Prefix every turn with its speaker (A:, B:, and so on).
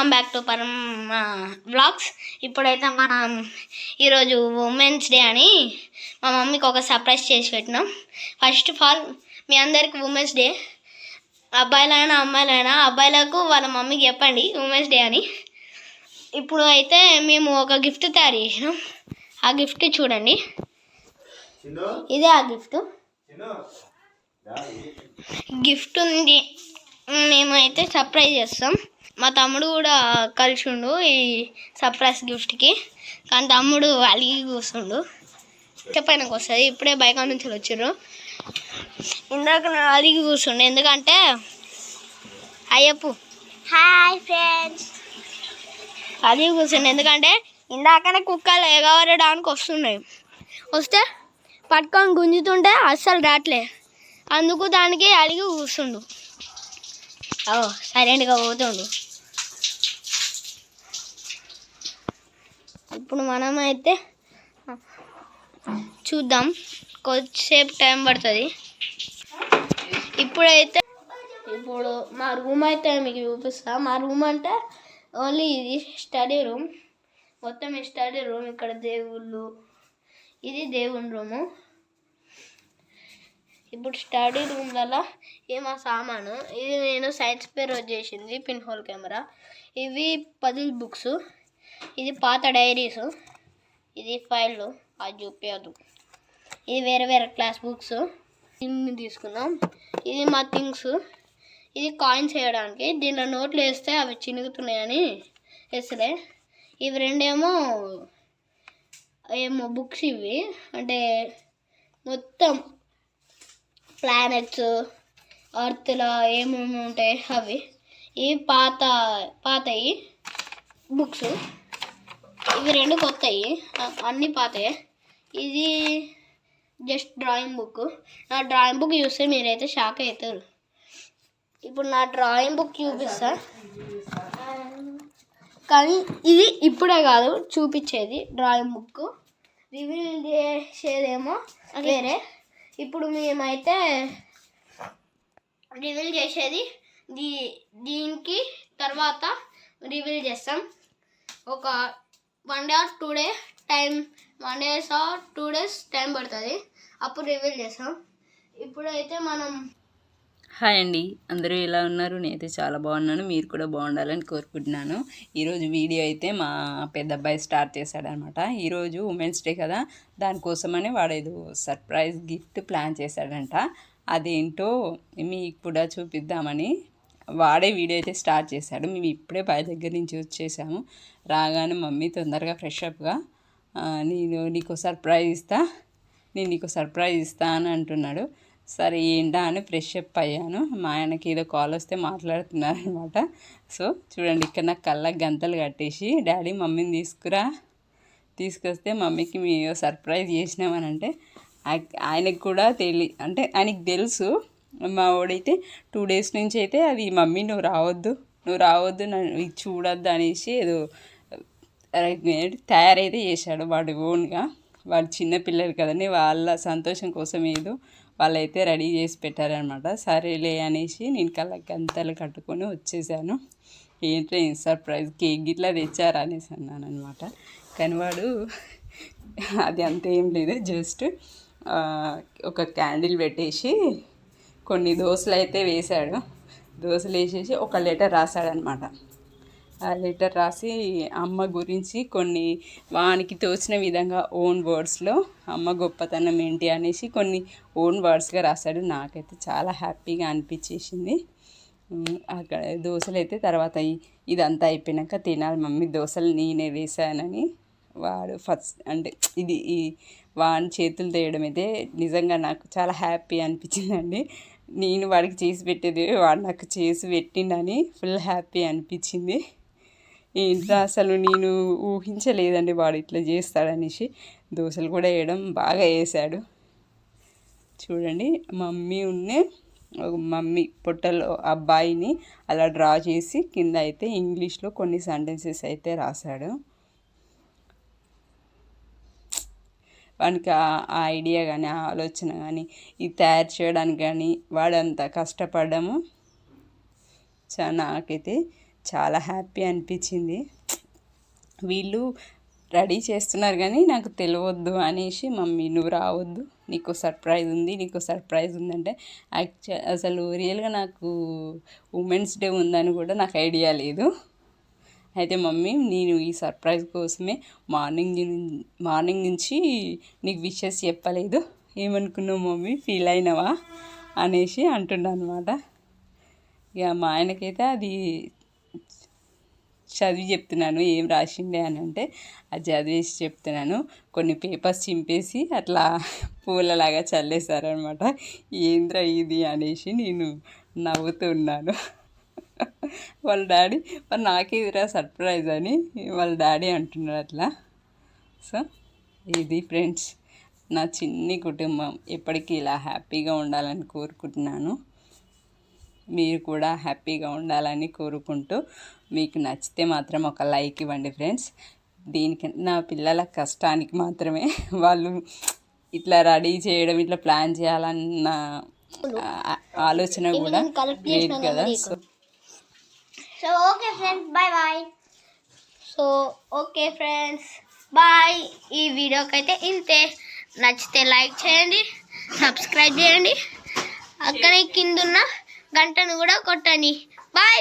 A: Welcome back to Param blogs ఇప్పుడైతే మనం ఈరోజు ఉమెన్స్ డే అని మా మమ్మీకి ఒక సర్ప్రైజ్ చేసి పెట్టినాం. ఫస్ట్ ఆఫ్ ఆల్ మీ అందరికి ఉమెన్స్ డే అబ్బాయిలైనా అమ్మాయిలైనా అబ్బాయిలకు వాళ్ళ మమ్మీకి చెప్పండి ఉమెన్స్ డే అని. ఇప్పుడు అయితే మేము ఒక గిఫ్ట్ తయారు చేసినాం. ఆ గిఫ్ట్ చూడండి. ఇదే ఆ గిఫ్ట్ గిఫ్ట్ ఉంది. మేమైతే సర్ప్రైజ్ చేస్తాం. మా తమ్ముడు కూడా కలిసిండు ఈ సర్ప్రైజ్ గిఫ్ట్కి కానీ తమ్ముడు అలిగి కూర్చుండు. చెప్పైనాక వస్తుంది. ఇప్పుడే బైక్ నుంచి వచ్చిర్రు. ఇందాక అలిగి కూర్చుండు. ఎందుకంటే అయ్యప్పు. హాయ్ ఫ్రెండ్స్ అలిగి కూర్చుండు. ఎందుకంటే ఇందాకనే కుక్కలు ఎగవరడానికి వస్తున్నాయి. వస్తే పట్టుకొని గుంజుతుంటే అస్సలు రావట్లే అందుకు దానికి అడిగి కూర్చుండు. సైలెంట్గా పోతుండు. ఇప్పుడు మనమైతే చూద్దాం. కొద్దిసేపు టైం పడుతుంది. ఇప్పుడైతే ఇప్పుడు మా రూమ్ అయితే మీకు చూపిస్తా. మా రూమ్ అంటే ఓన్లీ ఇది స్టడీ రూమ్. మొత్తం ఈ స్టడీ రూమ్ ఇక్కడ దేవుళ్ళు. ఇది దేవుని రూము. ఇప్పుడు స్టడీ రూమ్లలో మా సామాను? ఇది నేను సైన్స్ పేరు చేసింది పిన్ హోల్ కెమెరా. ఇవి పజిల్ బుక్స్. ఇది పాత డైరీస్. ఇది ఫైళ్ళు అది చూపించదు ఇది వేరే వేరే క్లాస్ బుక్స్. దీన్ని తీసుకున్నాం ఇది మా థింగ్స్. ఇది కాయిన్స్ వేయడానికి దీనిలో నోట్లు వేస్తే అవి చినుగుతున్నాయని వేసలే ఇవి రెండేమో ఏమో బుక్స్ ఇవి. అంటే మొత్తం ప్లానెట్స్ అర్త్లో ఏమేమి ఉంటాయి అవి. ఇవి పాత పాతవి బుక్స్. ఇవి రెండు కొత్తవి అన్నీ పాతయే ఇది జస్ట్ డ్రాయింగ్ బుక్. నా డ్రాయింగ్ బుక్ చూస్తే మీరైతే షాక్ అవుతారు. ఇప్పుడు నా డ్రాయింగ్ బుక్ చూపిస్తా. కానీ ఇది ఇప్పుడే కాదు చూపించేది డ్రాయింగ్ బుక్. రివీల్ చేసేదేమో వేరే. ఇప్పుడు మేమైతే రివీల్ చేసేది దీ దీనికి తర్వాత రివీల్ చేస్తాం. ఒక one day or two day time one days or two days time పడుతుంది. అప్పుడు రివీల్ చేస్తాం. ఇప్పుడైతే మనం
B: హాయ్ అండి. అందరూ ఎలా ఉన్నారు? నేనైతే చాలా బాగున్నాను. మీరు కూడా బాగుండాలని కోరుకుంటున్నాను. ఈరోజు వీడియో అయితే మా పెద్ద అబ్బాయి స్టార్ట్ చేశాడనమాట. ఈరోజు ఉమెన్స్ డే కదా. దానికోసమని వాడు సర్ప్రైజ్ గిఫ్ట్ ప్లాన్ చేశాడంట. అదేంటో మీకు కూడా చూపిద్దామని వాడే వీడియో అయితే స్టార్ట్ చేశాడు. మేము ఇప్పుడే పై దగ్గర నుంచి వచ్చేసాము. రాగానే మమ్మీ తొందరగా ఫ్రెష్ అప్గా నేను నీకు సర్ప్రైజ్ ఇస్తా నేను నీకు సర్ప్రైజ్ ఇస్తా అని అంటున్నాడు. సరే ఏంటా అని ఫ్రెష్ అప్ అయ్యాను. మా ఆయనకి ఏదో కాల్ వస్తే మాట్లాడుతున్నారనమాట సో చూడండి ఇక్కడ నాకు కళ్ళకి గంతలు కట్టేసి డాడీ మమ్మీని తీసుకురా. తీసుకొస్తే మమ్మీకి మేము సర్ప్రైజ్ చేసినామని అంటే ఆయనకు కూడా తెలి అంటే ఆయనకి తెలుసు. మా వాడైతే టూ డేస్ నుంచి అయితే అది మమ్మీ నువ్వు రావద్దు నువ్వు రావద్దు నన్ను ఇది చూడొద్దు అనేసి ఏదో తయారైతే చేశాడు వాడు ఓన్గా. వాడు చిన్న పిల్లలు కదండి వాళ్ళ సంతోషం కోసం ఏదో వాళ్ళైతే రెడీ చేసి పెట్టారనమాట. సరేలే అనేసి నేను కళ్ళకి గంతలు కట్టుకొని వచ్చేసాను. ఏంటో ఏం సర్ప్రైజ్ కేక్ గిట్లా తెచ్చారా? అనేసి అన్నాను అనమాట కానీ వాడు అది అంత ఏం లేదు జస్ట్ ఒక క్యాండిల్ పెట్టేసి కొన్ని దోశలు అయితే వేశాడు. దోశలు వేసేసి ఒక లెటర్ రాశాడనమాట. ఆ లెటర్ రాసి అమ్మ గురించి కొన్ని వానికి తోచిన విధంగా ఓన్ వర్డ్స్లో అమ్మ గొప్పతనం ఏంటి అనేసి కొన్ని ఓన్ వర్డ్స్గా రాశాడు. నాకైతే చాలా హ్యాపీగా అనిపించేసింది. అక్కడ దోశలు అయితే తర్వాత ఇదంతా అయిపోయినాక తినాలి మమ్మీ దోశలు నేనే వేసానని వాడు ఫస్ట్ అంటే ఇది ఈ వాని చేతులు తేయడం అయితే నిజంగా నాకు చాలా హ్యాపీ అనిపించిందండి. నేను వాడికి చేసి పెట్టేది వాడు నాకు చేసి పెట్టిండని ఫుల్ హ్యాపీ అనిపించింది. ఏంట్రా అసలు నేను ఊహించలేదండి వాడు ఇట్లా చేస్తాడనేసి. దోశలు కూడా వేయడం బాగా వేసాడు. చూడండి మమ్మీ ఉన్నే ఒక మమ్మీ పొట్టలో అబ్బాయిని అలా డ్రా చేసి కింద అయితే ఇంగ్లీష్లో కొన్ని సెంటెన్సెస్ అయితే రాశాడు. వానికి ఆ- ఐడియా కానీ ఆ ఆలోచన కానీ ఇది తయారు చేయడానికి కానీ వాడంత కష్టపడము. చాలా నాకైతే చాలా హ్యాపీ అనిపించింది. వీళ్ళు రెడీ చేస్తున్నారు కానీ నాకు తెలియవద్దు అనేసి మమ్మీ నువ్వు రావద్దు. నీకు సర్ప్రైజ్ ఉంది నీకు సర్ప్రైజ్ ఉందంటే యాక్చువల్ అసలు రియల్గా నాకు ఉమెన్స్ డే ఉందని కూడా నాకు ఐడియా లేదు. అయితే మమ్మీ నేను ఈ సర్ప్రైజ్ కోసమే మార్నింగ్ మార్నింగ్ నుంచి నీకు విషెస్ చెప్పలేదు. ఏమనుకున్నావు మమ్మీ? ఫీల్ అయినావా? అనేసి అంటుండ అనమాట ఇక మా ఆయనకైతే అది చదివి చెప్తున్నాను. ఏం రాసిండే అని అంటే అది చదివేసి చెప్తున్నాను. కొన్ని పేపర్స్ చింపేసి అట్లా పూలలాగా చల్లేశారనమాట ఏంద్రా ఇది? అనేసి నేను నవ్వుతున్నాను వాళ్ళ డాడీ మరి నాకేదిరా సర్ప్రైజ్ అని వాళ్ళ డాడీ అంటున్నాడు అట్లా. సో ఇది ఫ్రెండ్స్ నా చిన్ని కుటుంబం. ఎప్పటికీ ఇలా హ్యాపీగా ఉండాలని కోరుకుంటున్నాను. మీరు కూడా హ్యాపీగా ఉండాలని కోరుకుంటూ మీకు నచ్చితే మాత్రం ఒక లైక్ ఇవ్వండి ఫ్రెండ్స్. దీనికి నా పిల్లల కష్టానికి మాత్రమే వాళ్ళు ఇట్లా రెడీ చేయడం ఇట్లా ప్లాన్ చేయాలన్న ఆలోచన కూడా లేదు
A: కదా.
B: So
A: so okay friends bye bye so okay friends bye ఈ వీడియోకి అయితే ఇంతే. నచ్చితే లైక్ చేయండి సబ్స్క్రైబ్ చేయండి. అక్కడే కింద ఉన్న గంటను కూడా కొట్టండి. బాయ్